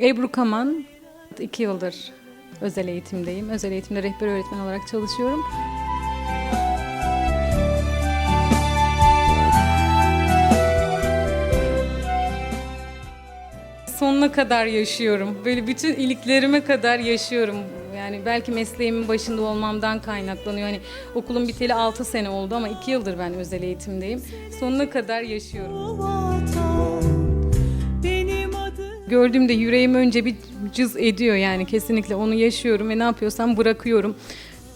Ebru Kaman, iki yıldır özel eğitimdeyim. Özel eğitimde rehber öğretmen olarak çalışıyorum. Sonuna kadar yaşıyorum. Böyle bütün iliklerime kadar yaşıyorum. Yani belki mesleğimin başında olmamdan kaynaklanıyor. Hani okulun biteli 6 sene oldu ama 2 yıldır ben özel eğitimdeyim. Sonuna kadar yaşıyorum. gördüğümde yüreğim önce bir cız ediyor yani kesinlikle onu yaşıyorum ve ne yapıyorsam bırakıyorum.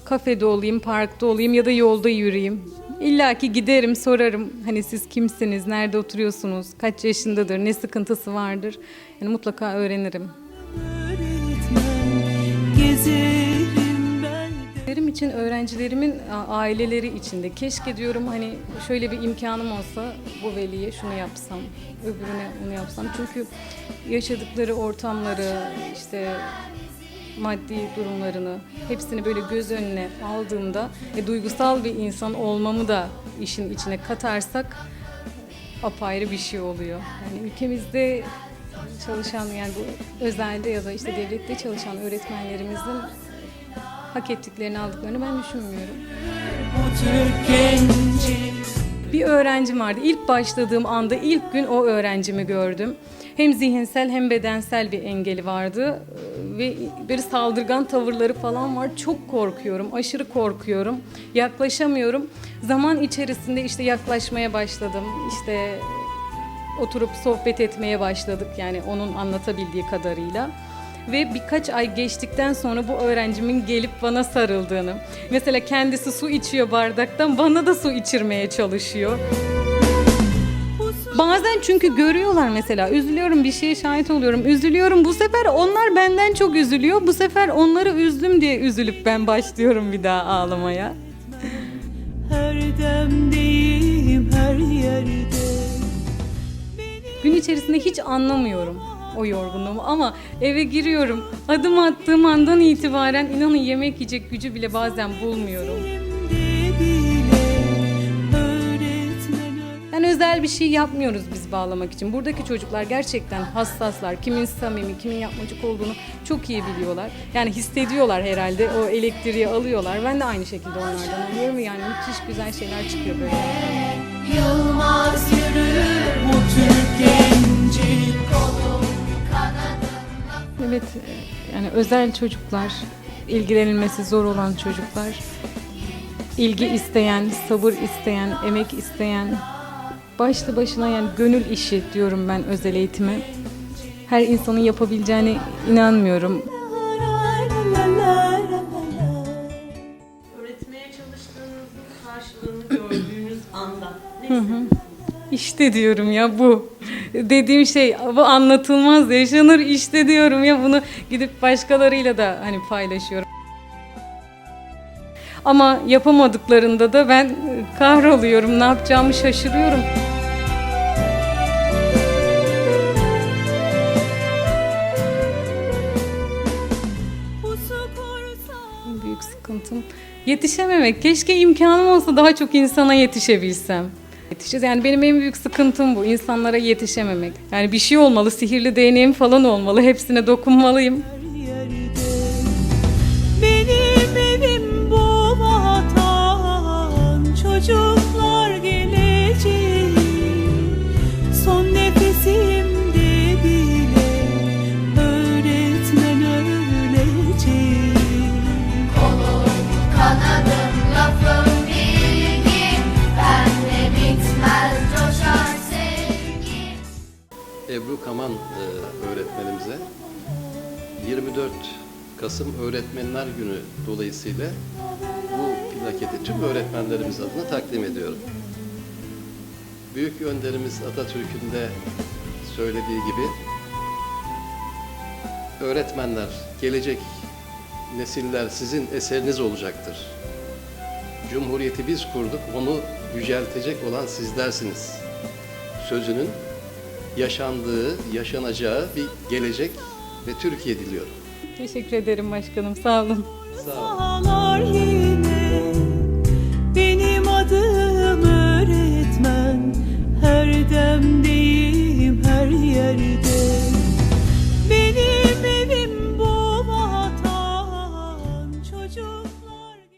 Kafede olayım, parkta olayım ya da yolda yürüyeyim. İlla ki giderim sorarım hani siz kimsiniz, nerede oturuyorsunuz, kaç yaşındadır, ne sıkıntısı vardır. Yani mutlaka öğrenirim. Benim için öğrencilerimin aileleri içinde keşke diyorum hani şöyle bir imkanım olsa bu veliye şunu yapsam, öbürüne bunu yapsam. Çünkü yaşadıkları ortamları, işte maddi durumlarını hepsini böyle göz önüne aldığımda e, duygusal bir insan olmamı da işin içine katarsak apayrı bir şey oluyor. Yani ülkemizde çalışan yani bu özelde ya da işte devlette çalışan öğretmenlerimizin hak ettiklerini aldıklarını ben düşünmüyorum. bu Türk genci Bir öğrencim vardı. İlk başladığım anda ilk gün o öğrencimi gördüm. Hem zihinsel hem bedensel bir engeli vardı Ee, ve bir saldırgan tavırları falan var. Çok korkuyorum, aşırı korkuyorum. Yaklaşamıyorum. Zaman içerisinde işte yaklaşmaya başladım. İşte oturup sohbet etmeye başladık yani onun anlatabildiği kadarıyla. Ve birkaç ay geçtikten sonra bu öğrencimin gelip bana sarıldığını, mesela kendisi su içiyor bardaktan bana da su içirmeye çalışıyor. Bazen çünkü görüyorlar mesela üzülüyorum bir şeye şahit oluyorum üzülüyorum bu sefer onlar benden çok üzülüyor bu sefer onları üzdüm diye üzülüp ben başlıyorum bir daha ağlamaya. her demdeyim her yerde Gün içerisinde hiç anlamıyorum o yorgunluğumu ama eve giriyorum. Adım attığım andan itibaren inanın yemek yiyecek gücü bile bazen bulmuyorum. Yani özel bir şey yapmıyoruz biz bağlamak için. Buradaki çocuklar gerçekten hassaslar. Kimin samimi, kimin yapmacık olduğunu çok iyi biliyorlar. Yani hissediyorlar herhalde. O elektriği alıyorlar. Ben de aynı şekilde onlardan alıyorum. Yani müthiş güzel şeyler çıkıyor böyle. Yılmaz yürür bu Türk genci Evet, yani özel çocuklar, ilgilenilmesi zor olan çocuklar, ilgi isteyen, sabır isteyen, emek isteyen, başlı başına yani gönül işi diyorum ben özel eğitime. Her insanın yapabileceğine inanmıyorum. İşte diyorum ya bu. Dediğim şey bu anlatılmaz yaşanır işte diyorum ya bunu gidip başkalarıyla da hani paylaşıyorum. Ama yapamadıklarında da ben kahroluyorum. Ne yapacağımı şaşırıyorum. En büyük sıkıntım yetişememek. Keşke imkanım olsa daha çok insana yetişebilsem. Yetişeceğiz. Yani benim en büyük sıkıntım bu. insanlara yetişememek. Yani bir şey olmalı, sihirli değneğim falan olmalı. Hepsine dokunmalıyım. Benim evim bu vatan Çocuklar Ebru Kaman e, öğretmenimize 24 Kasım Öğretmenler Günü dolayısıyla bu plaketi tüm öğretmenlerimiz adına takdim ediyorum. Büyük önderimiz Atatürk'ün de söylediği gibi öğretmenler, gelecek nesiller sizin eseriniz olacaktır. Cumhuriyeti biz kurduk, onu yüceltecek olan sizlersiniz. Sözünün yaşandığı, yaşanacağı bir gelecek ve Türkiye diliyorum. Teşekkür ederim başkanım. Sağ olun. Sağ olun.